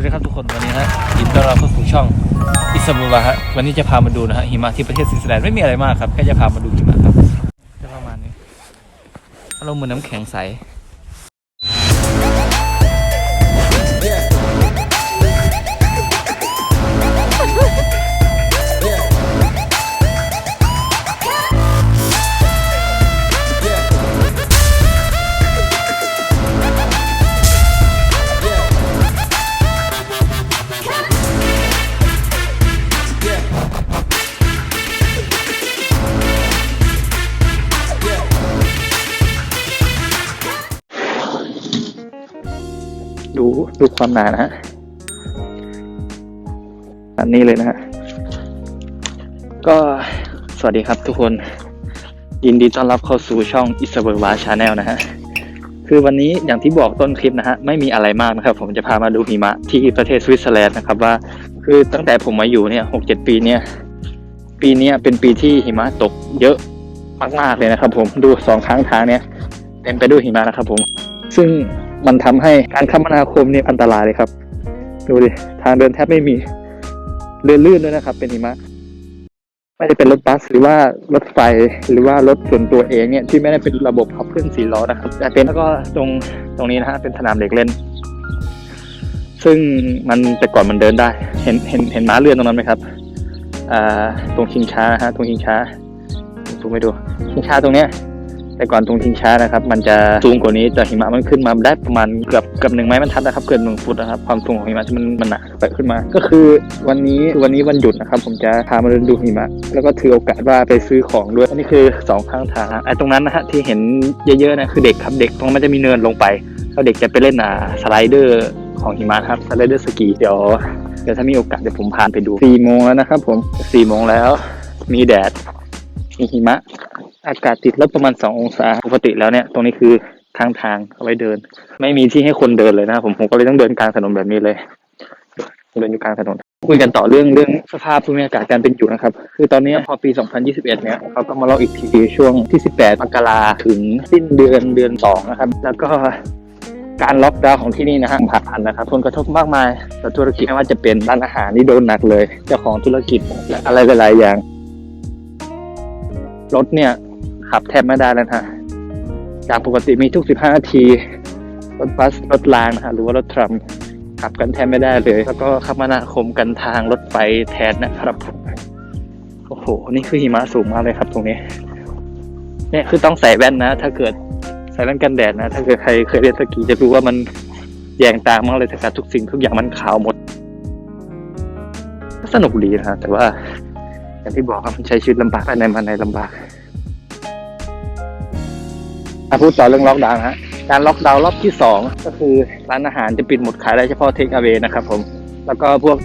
วัสดีครับทุกคนวันนี้ฮะยินดีต้อนรับเข้าสู่ช่องอิสบูบะฮะวันนี้จะพามาดูนะฮะหิมะที่ประเทศสวิตเซอร์แลนด์ไม่มีอะไรมากครับแค่จะพามาดูหิมะครับจะประมาณนี้อารมณ์เหมือนน้ำแข็งใส ดูดูความหนานะฮะอันนี้เลยนะฮะก็สวัสดีครับทุกคน ยินดีต้อนรับเข้าสู่ช่อง i s a b e r w a Channel นะฮะ คือวันนี้อย่างที่บอกต้นคลิปนะฮะ ไม่มีอะไรมากนะครับ ผมจะพามาดูหิมะที่ประเทศสวิตเซอร์แลนด์นะครับว่า คือตั้งแต่ผมมาอยู่เนี่ยหกเจ็ดปีเนี่ย ปีนี้เป็นปีที่หิมะตกเยอะมากๆเลยนะครับ ผมดูสองข้างทางเนี่ยเต็มไปด้วยหิมะนะครับผม ซึ่ง มันทำให้การคมนาคมเนี่ยอันตรายเลยครับ ดูดิ ทางเดินแทบไม่มีเดินลื่นด้วยนะครับ เป็นหิมะ ไม่ได้เป็นรถบัสหรือว่ารถไฟหรือว่ารถส่วนตัวเองเนี่ยที่ไม่ได้เป็นระบบขับเคลื่อนสี่ล้อนะครับแต่เป็นแล้วก็ตรงตรงนี้นะฮะเป็นสนามเด็กเล่น ซึ่งมันแต่ก่อนมันเดินได้ เห็นเห็นเห็นม้าเลื่อนตรงนั้นไหมครับอ่าตรงชิงช้านะฮะตรงชิงช้าซูมไปดูชิงช้าตรงเนี้ย แต่ก่อนตรงชิงช้านะครับ มันจะสูงกว่านี้แต่หิมะมันขึ้นมาได้ประมาณเกือบเกือบหนึ่งไม้บรรทัดนะครับ เกินหนึ่งฟุตนะครับความสูงของหิมะที่มันมันหนาไปขึ้นมา ก็คือวันนี้วันนี้วันหยุดนะครับ ผมจะพามาเดินดูหิมะ แล้วก็ถือโอกาสว่าไปซื้อของด้วยอันนี้คือสองข้างทางไอ้ตรงนั้นนะฮะที่เห็นเยอะๆนะคือเด็กครับเด็กตรงนั้นมันจะมีเนินลงไปแล้วเด็กจะไปเล่นอ่าสไลเดอร์ของหิมะครับสไลเดอร์สกีเดี๋ยวเดี๋ยวถ้ามีโอกาสเดี๋ยวผมพาไปดูสี่โมงแล้วนะครับผมสี่โมงแล้ว มีแดดมีหิมะ อากาศติดลบประมาณสององศาปกติแล้วเนี่ยตรงนี้คือทางทางเอาไว้เดิน ไม่มีที่ให้คนเดินเลยนะผมผมก็เลยต้องเดินกลางถนนแบบนี้เลยเดินอยู่กลางถนนคุยกันต่อเรื่องเรื่องสภาพภูมิอากาศการเป็นอยู่นะครับ คือตอนนี้พอปี 2021 เนี่ยเขาก็มาเล่าอีกทีช่วงที่ 18มกราถึงสิ้นเดือนเดือน 2 นะครับ แล้วก็การล็อกดาวน์ของที่นี่นะฮะผ่าพันนะครับผลกระทบมากมายต่อธุรกิจไม่ว่าจะเป็นร้านอาหารนี่โดนหนักเลย เจ้าของธุรกิจและอะไรหลายๆอย่าง รถเนี่ย ขับแทบไม่ได้แล้วนะฮะจากปกติมีทุก 15 นาที รถบัส รถรางนะฮะหรือว่ารถทรัมขับกันแทบไม่ได้เลย แล้วก็คมนาคมกันทางรถไฟแทนนะครับ โอ้โห นี่คือหิมะสูงมากเลยครับตรงนี้ เนี่ยคือต้องใส่แว่นนะ ถ้าเกิดใส่แว่นกันแดดนะ ถ้าเกิดใครเคยเล่นสกีจะรู้ว่ามันแยงตามากเลยแต่ทุกสิ่งทุกอย่างมันขาวหมด สนุกดีนะฮะแต่ว่า อย่างที่บอกครับมันใช้ชีวิตลำบากไปไหนมาไหนลำบาก ถ้าพูดต่อเรื่องล็อกดาวน์นะฮะการล็อกดาวน์รอบที่สองก็คือร้านอาหารจะปิดหมดขายได้เฉพาะเทคเอา a y นะครับผมแล้วก็พวก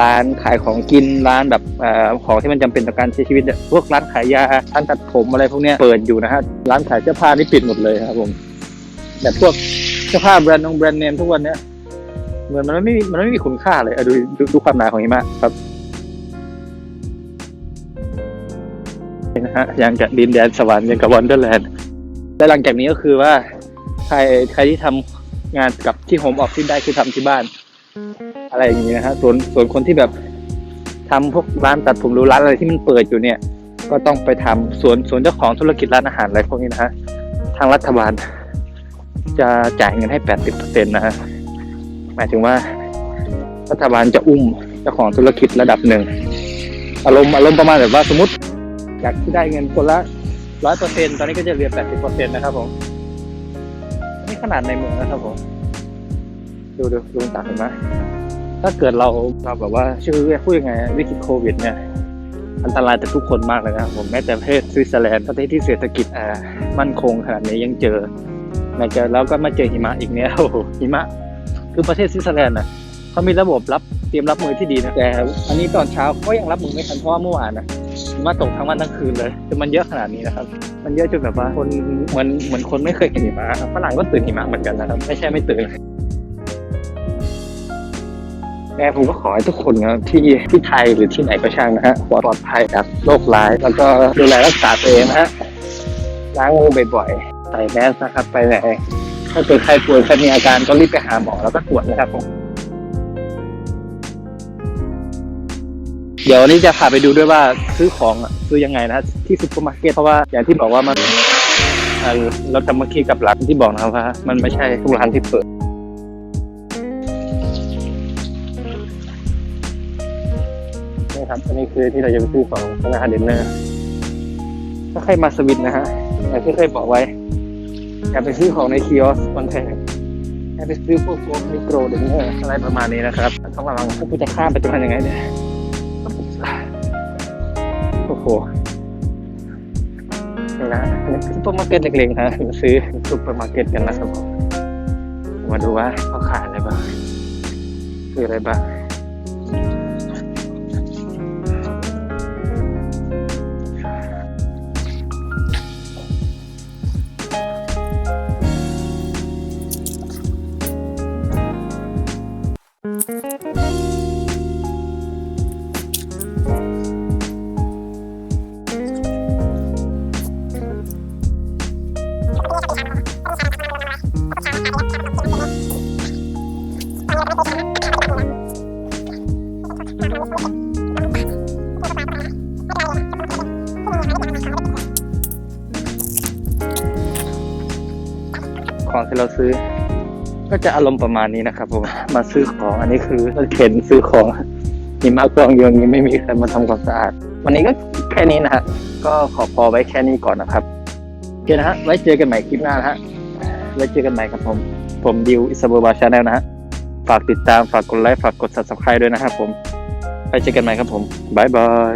ร้านขายของกินร้านแบบอของที่มันจำเป็นต่อการใช้ชีวิตพวกร้านขายยาร้านตัดผมอะไรพวกเนี้ยเปิดอยู่นะฮะร้านขายเสื้อผ้านี่ปิดหมดเลยครับผมแต่พวกเสื้อผ้าแบรนด์นงแบรนด์เนมทุกวันเนี้ยเหมือนมันไม่มันไม่มีคุณค่าเลยอะดูดูดูความหนาของหิมะครับนะฮะอย่างกับดินแดนสวรรค์อย่างกับวันเดอร์แลนด์ และหลังจากนี้ก็คือว่าใครใครที่ทำงานกับที่โฮมออฟฟิศได้คือทำที่บ้าน อะไรอย่างนี้นะฮะส่วนส่วนคนที่แบบทำพวกร้านตัดผมหรือร้านอะไรที่มันเปิดอยู่เนี่ย ก็ต้องไปทำส่วนส่วนเจ้าของธุรกิจร้านอาหารอะไรพวกนี้นะฮะทางรัฐบาล จะจ่ายเงินให้แปดสิบเปอร์เซ็นต์นะฮะหมายถึงว่า รัฐบาลจะอุ้มเจ้าของธุรกิจระดับหนึ่งอารมณ์อารมณ์ประมาณแบบว่าสมมติจากที่ได้เงินคนละ ร้อยเปอร์เซ็นตอนนี้ก็จะเหลือแปดสิบเปอร์เซ็นต์นะครับผมนี่ขนาดในเมืองนะครับผม ดูดูดูต่างเห็นไหมถ้าเกิดเราเราแบบว่าชื่อพูดยังไงวิกฤตโควิด เนี่ย อันตรายต่อทุกคนมากเลยนะครับผมแม้แต่ประเทศสวิตเซอร์แลนด์ประเทศที่เศรษฐกิจอ่ามั่นคงขนาดนี้ยังเจอมาเจอแล้วก็มาเจอหิมะอีกเนี่ยโอ้โหหิมะ คือประเทศสวิตเซอร์แลนด์น่ะเขามีระบบรับเตรียมรับมือที่ดีนะแต่อันนี้ตอนเช้าก็ยังรับมือไม่ทันเพราะว่าเมื่อวานนะ มาตกทั้งวันทั้งคืนเลยคือมันเยอะขนาดนี้นะครับ มันเยอะจนแบบว่าคนเหมือนเหมือนคนไม่เคยเห็นหิมะครับฝรั่งก็ตื่นหิมะเหมือนกันนะครับ ไม่ใช่ไม่ตื่นแม่ผมก็ขอให้ทุกคนนะครับที่ที่ไทยหรือที่ไหนก็ช่างนะฮะปลอดภัยจากโรคร้าย แล้วก็ดูแลรักษาตัวเองนะฮะล้างมือบ่อยๆใส่แมสนะครับไปไหนถ้าเกิดใครป่วยใครมีอาการก็รีบไปหาหมอแล้วก็ตรวจนะครับผม เดี๋ยววันนี้จะพาไปดูด้วยว่าซื้อของอะซื้อยังไงนะฮะที่ซุปเปอร์มาร์เก็ตเพราะว่าอย่างที่บอกว่ามันเราจะมาคีกับร้านที่บอกนะครับว่ามันไม่ใช่ทุกร้านที่เปิดนี่ครับอันนี้คือที่เราจะไปซื้อของธนาคารเดนเนอร์ถ้าใครมาสวิตนะฮะอย่างที่เคยบอกไว้อย่าไปซื้อของในคิออสมันแพงอย่าไปซื้อพวกพวกมิโครเดนเนอร์อะไรประมาณนี้นะครับต้องระวังถ้ากูจะข้ามไปจะทำยังไงเนี่ย โหนะอันนี้ซุปเปอร์มาร์เก็ตเล็กๆนะซื้อซุปเปอร์มาร์เก็ตกันนะครับผมมาดูว่าเขาขายอะไรบ้างคืออะไรบ้าง ของที่เราซื้อ ก็จะอารมณ์ประมาณนี้นะครับผมมาซื้อของอันนี้คือรถเข็นซื้อของมีมากกองอยางนี้ไม่มีใครมาทำความสะอาด วันนี้ก็แค่นี้นะฮะก็ขอพอไว้แค่นี้ก่อนนะครับโอเคนะฮะไว้เจอกันใหม่คลิปหน้านะฮะไว้เจอกันใหม่ครับผม ผมดิวอิสเบอร์บาชาแนลนะฮะฝากติดตามฝากกดไลค์ฝากกด subscribe ด้วยนะครับผมไว้เจอกันใหม่ครับผมบายบาย